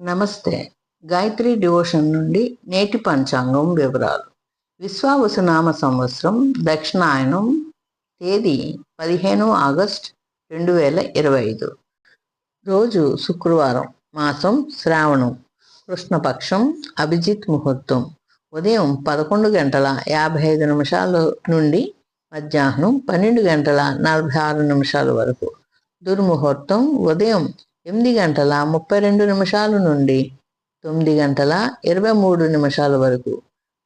నమస్తే. గాయత్రి డివోషన్ నుండి నేటి పంచాంగం వివరాలు. విశ్వావసునామ సంవత్సరం దక్షిణాయనం తేదీ పదిహేను ఆగస్ట్ రెండు వేల ఇరవై ఐదు. రోజు శుక్రవారం మాసం శ్రావణం. కృష్ణపక్షం అభిజిత్ ముహూర్తం. ఉదయం పదకొండు గంటల యాభై ఐదు నిమిషాల నుండి మధ్యాహ్నం పన్నెండు గంటల నలభై ఆరు నిమిషాల వరకు. దుర్ముహూర్తం ఉదయం ఎనిమిది గంటల ముప్పై రెండు నిమిషాల నుండి తొమ్మిది గంటల ఇరవై మూడు నిమిషాల వరకు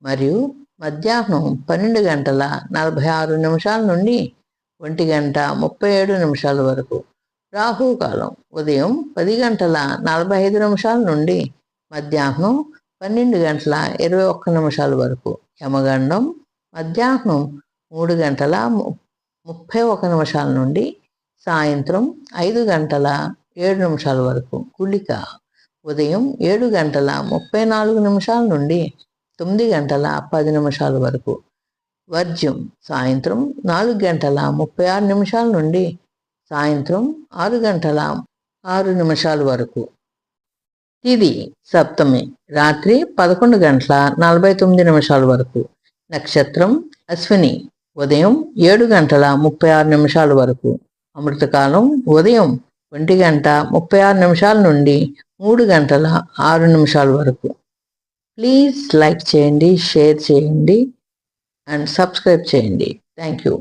మరియు మధ్యాహ్నం పన్నెండు గంటల నలభై ఆరు నిమిషాల నుండి ఒంటి గంట ముప్పై ఏడు నిమిషాల వరకు. రాహుకాలం ఉదయం పది గంటల నలభై ఐదు నిమిషాల నుండి మధ్యాహ్నం పన్నెండు గంటల ఇరవై ఒక్క నిమిషాల వరకు. యమగండం మధ్యాహ్నం మూడు గంటల ముప్పై ఒక నిమిషాల నుండి సాయంత్రం ఐదు గంటల ఏడు నిమిషాల వరకు. గుళిక. ఉదయం ఏడు గంటల ముప్పై నాలుగు నిమిషాల నుండి తొమ్మిది గంటల పది నిమిషాల వరకు. వర్జ్యం. సాయంత్రం నాలుగు గంటల ముప్పై ఆరు నిమిషాల నుండి సాయంత్రం ఆరు గంటల ఆరు నిమిషాల వరకు. తిది. సప్తమి. రాత్రి పదకొండు గంటల నలభై తొమ్మిది నిమిషాల వరకు. నక్షత్రం. అశ్విని. ఉదయం ఏడు గంటల ముప్పై ఆరు నిమిషాల వరకు. అమృతకాలం. ఉదయం ఒంటి గంట ముప్పై ఆరు నిమిషాల నుండి మూడు గంటల ఆరు నిమిషాల వరకు. ప్లీజ్ లైక్ చేయండి షేర్ చేయండి అండ్ సబ్స్క్రైబ్ చేయండి. Thank you